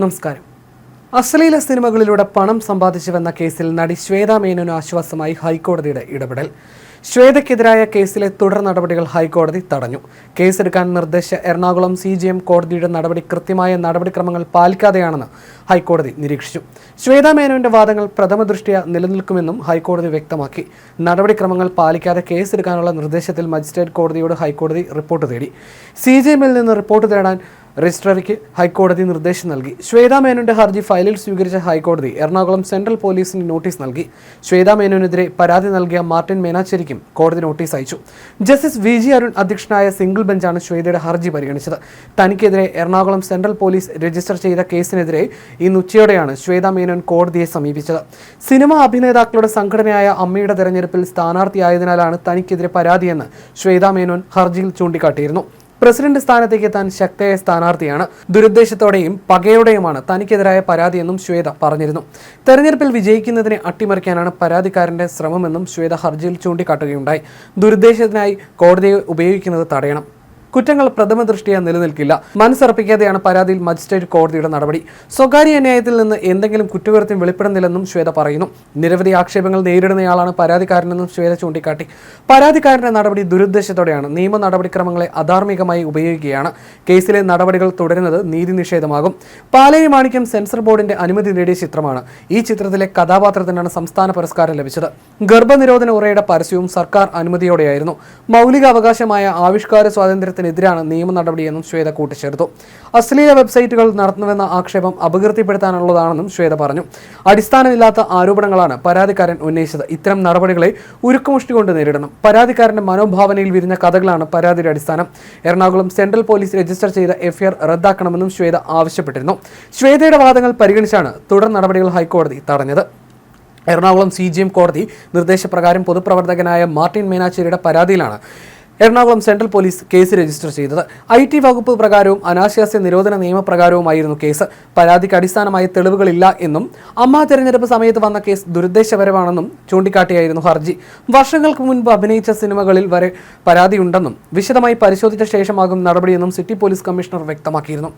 നമസ്കാരം. അശ്ലീല സിനിമകളിലൂടെ പണം സമ്പാദിച്ചുവെന്ന കേസിൽ നടി ശ്വേത മേനോന് ആശ്വാസമായി ഹൈക്കോടതിയുടെ ഇടപെടൽ. ശ്വേതയ്ക്കെതിരായ കേസിലെ തുടർ നടപടികൾ ഹൈക്കോടതി തടഞ്ഞു. കേസെടുക്കാൻ നിർദ്ദേശ എറണാകുളം സി ജി എം കോടതിയുടെ നടപടി കൃത്യമായ നടപടിക്രമങ്ങൾ പാലിക്കാതെയാണെന്ന് ഹൈക്കോടതി നിരീക്ഷിച്ചു. ശ്വേതാ മേനോന്റെ വാദങ്ങൾ പ്രഥമ ദൃഷ്ടിയ നിലനിൽക്കുമെന്നും ഹൈക്കോടതി വ്യക്തമാക്കി. നടപടിക്രമങ്ങൾ പാലിക്കാതെ കേസെടുക്കാനുള്ള നിർദ്ദേശത്തിൽ മജിസ്ട്രേറ്റ് കോടതിയോട് ഹൈക്കോടതി റിപ്പോർട്ട് തേടി. സി ജി എമ്മിൽ നിന്ന് റിപ്പോർട്ട് തേടാൻ രജിസ്ട്രാറിക്ക് ഹൈക്കോടതി നിർദ്ദേശം നൽകി. ശ്വേതാ മേനോന്റെ ഹർജി ഫയലിൽ സ്വീകരിച്ച ഹൈക്കോടതി എറണാകുളം സെൻട്രൽ പോലീസിന് നോട്ടീസ് നൽകി. ശ്വേതാ മേനോനെതിരെ പരാതി നൽകിയ മാർട്ടിൻ മേനാച്ചേരിക്കും കോടതി നോട്ടീസ് അയച്ചു. ജസ്റ്റിസ് വി ജി അരുൺ അധ്യക്ഷനായ സിംഗിൾ ബെഞ്ചാണ് ശ്വേതയുടെ ഹർജി പരിഗണിച്ചത്. തനിക്കെതിരെ എറണാകുളം സെൻട്രൽ പോലീസ് രജിസ്റ്റർ ചെയ്ത കേസിനെതിരെ ഇന്ന് ഉച്ചയോടെയാണ് ശ്വേതാ മേനോൻ കോടതിയെ സമീപിച്ചത്. സിനിമാ അഭിനേതാക്കളുടെ സംഘടനയായ അമ്മയുടെ തെരഞ്ഞെടുപ്പിൽ സ്ഥാനാർത്ഥിയായതിനാലാണ് തനിക്കെതിരെ പരാതിയെന്ന് ശ്വേതാ മേനോൻ ഹർജിയിൽ ചൂണ്ടിക്കാട്ടിയിരുന്നു. പ്രസിഡന്റ് സ്ഥാനത്തേക്ക് താൻ ശക്തയായ സ്ഥാനാർത്ഥിയാണ്. ദുരുദ്ദേശത്തോടെയും പകയോടെയുമാണ് തനിക്കെതിരായ പരാതിയെന്നും ശ്വേത പറഞ്ഞിരുന്നു. തെരഞ്ഞെടുപ്പിൽ വിജയിക്കുന്നതിനെ അട്ടിമറിക്കാനാണ് പരാതിക്കാരന്റെ ശ്രമമെന്നും ശ്വേത ഹർജിയിൽ ചൂണ്ടിക്കാട്ടുകയുണ്ടായി. ദുരുദ്ദേശത്തിനായി കോടതിയെ ഉപയോഗിക്കുന്നത് തടയണം. കുറ്റങ്ങൾ പ്രഥമ ദൃഷ്ടിയാ നിലനിൽക്കില്ല. മനസ്സർപ്പിക്കാതെയാണ് പരാതിയിൽ മജിസ്ട്രേറ്റ് കോടതിയുടെ നടപടി. സ്വകാര്യ അന്യായത്തിൽ നിന്ന് എന്തെങ്കിലും കുറ്റകൃത്യം വെളിപ്പെടുന്നില്ലെന്നും ശ്വേത പറയുന്നു. നിരവധി ആക്ഷേപങ്ങൾ നേരിടുന്നയാളാണ് പരാതിക്കാരനെന്നും ശ്വേത ചൂണ്ടിക്കാട്ടി. പരാതിക്കാരന്റെ നടപടി ദുരുദ്ദേശത്തോടെയാണ്. നിയമ നടപടിക്രമങ്ങളെ അധാർമികമായി ഉപയോഗിക്കുകയാണ്. കേസിലെ നടപടികൾ തുടരുന്നത് നീതി നിഷേധമാകും പാലേരി മാണിക്യം സെൻസർ ബോർഡിന്റെ അനുമതി നേടിയ ചിത്രമാണ്. ഈ ചിത്രത്തിലെ കഥാപാത്രത്തിനാണ് സംസ്ഥാന പുരസ്കാരം ലഭിച്ചത്. ഗർഭനിരോധന ഉറയുടെ പരസ്യവും സർക്കാർ അനുമതിയോടെയായിരുന്നു. മൗലികാവകാശമായ ആവിഷ്കാര ആവിഷ്കാര സ്വാതന്ത്ര്യത്തിനെതിരാണ് നിയമ നടപടിയെന്നും ശ്വേത കൂട്ടിച്ചേർത്തു. അശ്ലീല വെബ്സൈറ്റുകൾ നടത്തുന്നുവെന്ന ആക്ഷേപം അപകീർത്തിപ്പെടുത്താനുള്ളതാണെന്നും ശ്വേത പറഞ്ഞു. അടിസ്ഥാനമില്ലാത്ത ആരോപണങ്ങളാണ് പരാതിക്കാരൻ ഉന്നയിച്ചത്. ഇത്തരം നടപടികളെ ഉരുക്കുമുഷ്ടി കൊണ്ട് നേരിടണം. പരാതിക്കാരന്റെ മനോഭാവനയിൽ വിരിഞ്ഞ കഥകളാണ് പരാതിയുടെ അടിസ്ഥാനം. എറണാകുളം സെൻട്രൽ പോലീസ് രജിസ്റ്റർ ചെയ്ത എഫ്ഐആർ റദ്ദാക്കണമെന്നും ശ്വേത ആവശ്യപ്പെട്ടിരുന്നു. ശ്വേതയുടെ വാദങ്ങൾ പരിഗണിച്ചാണ് തുടർ നടപടികൾ ഹൈക്കോടതി തടഞ്ഞത്. എറണാകുളം സി കോടതി നിർദ്ദേശപ്രകാരം പൊതുപ്രവർത്തകനായ മാർട്ടിൻ മീനാച്ചേരിയുടെ പരാതിയിലാണ് Ernakulam central police case register ചെയ്തത്. ഐ ടി വകുപ്പ് പ്രകാരവും അനാശാസ്യ നിരോധന നിയമപ്രകാരവുമായിരുന്നു കേസ്. പരാതിക്ക് അടിസ്ഥാനമായ തെളിവുകളില്ല എന്നും അമ്മ തെരഞ്ഞെടുപ്പ് സമയത്ത് വന്ന കേസ് ദുരുദ്ദേശപരമാണെന്നും ചൂണ്ടിക്കാട്ടിയായിരുന്നു ഹർജി. വർഷങ്ങൾക്ക് മുൻപ് അഭിനയിച്ച സിനിമകളിൽ വരെ പരാതിയുണ്ടെന്നും വിശദമായി പരിശോധിച്ച ശേഷമാകും നടപടിയെന്നും സിറ്റി പോലീസ് കമ്മീഷണർ വ്യക്തമാക്കിയിരുന്നു.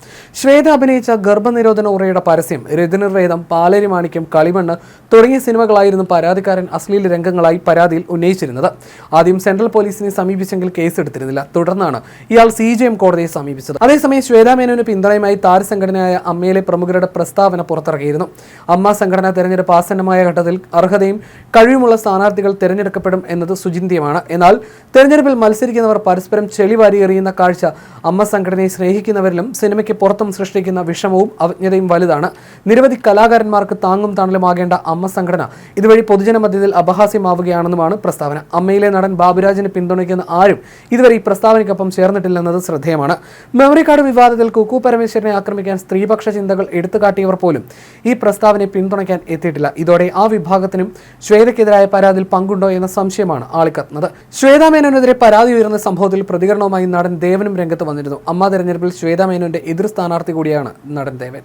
ശ്വേത അഭിനയിച്ച ഗർഭനിരോധന ഉറയുടെ പരസ്യം രതിനിർവേദം പാലരി മാണിക്യം കളിമണ്ണ് തുടങ്ങിയ സിനിമകളായിരുന്നു പരാതിക്കാരൻ അശ്ലീല രംഗങ്ങളായി പരാതിയിൽ ഉന്നയിച്ചിരുന്നത്. ആദ്യം സെൻട്രൽ പോലീസിനെ സമീപിച്ചെങ്കിൽ കേസ് എടുത്തിരുന്നില്ല തുടർന്നാണ് ഇയാൾ സി. ജി. എം. കോടതിയെ സമീപിച്ചത്. അതേസമയം ശ്വേതാ മേനോന് പിന്തുണയുമായി താരസംഘടനയായ അമ്മയിലെ പ്രമുഖരുടെ പ്രസ്താവന പുറത്തിറക്കിയിരുന്നു അമ്മ സംഘടന തെരഞ്ഞെടുപ്പ് ആസന്നമായ ഘട്ടത്തിൽ അർഹതയും കഴിവുമുള്ള സ്ഥാനാർത്ഥികൾ തിരഞ്ഞെടുക്കപ്പെടും എന്നത് സുചിന്തിയമാണ്. എന്നാൽ തെരഞ്ഞെടുപ്പിൽ മത്സരിക്കുന്നവർ പരസ്പരം ചെളിവാരി എറിയുന്ന കാഴ്ച അമ്മ സംഘടനയെ സ്നേഹിക്കുന്നവരിലും സിനിമയ്ക്ക് പുറത്തും സൃഷ്ടിക്കുന്ന വിഷമവും അവജ്ഞതയും വലുതാണ്. നിരവധി കലാകാരന്മാർക്ക് താങ്ങും തണലുമാകേണ്ട അമ്മ സംഘടന ഇതുവഴി പൊതുജന മധ്യത്തിൽ അപഹാസ്യമാവുകയാണെന്നുമാണ് പ്രസ്താവന. അമ്മയിലെ നടൻ ബാബുരാജിനെ പിന്തുണയ്ക്കുന്ന ആരും ഇതുവരെ ഈ പ്രസ്താവനയ്ക്കൊപ്പം ചേർന്നിട്ടില്ലെന്നത് ശ്രദ്ധേയമാണ്. മെമ്മറി കാർഡ് വിവാദത്തിൽ കുക്കു പരമേശ്വരനെ ആക്രമിക്കാൻ സ്ത്രീപക്ഷ ചിന്തകൾ എടുത്തുകാട്ടിയവർ പോലും ഈ പ്രസ്താവനയെ പിന്തുണയ്ക്കാൻ എത്തിയിട്ടില്ല. ഇതോടെ ആ വിഭാഗത്തിനും ശ്വേതയ്ക്കെതിരായ പരാതിയിൽ പങ്കുണ്ടോ എന്ന സംശയമാണ് ആളിക്കത്തുന്നത്. ശ്വേതാ മേനോനെതിരെ പരാതി ഉയർന്ന സംഭവത്തിൽ പ്രതികരണവുമായി നടൻ ദേവനും രംഗത്ത് വന്നിരുന്നു. അമ്മ തെരഞ്ഞെടുപ്പിൽ ശ്വേതാ മേനോന്റെ എതിർ സ്ഥാനാർത്ഥി കൂടിയാണ് നടൻ ദേവൻ.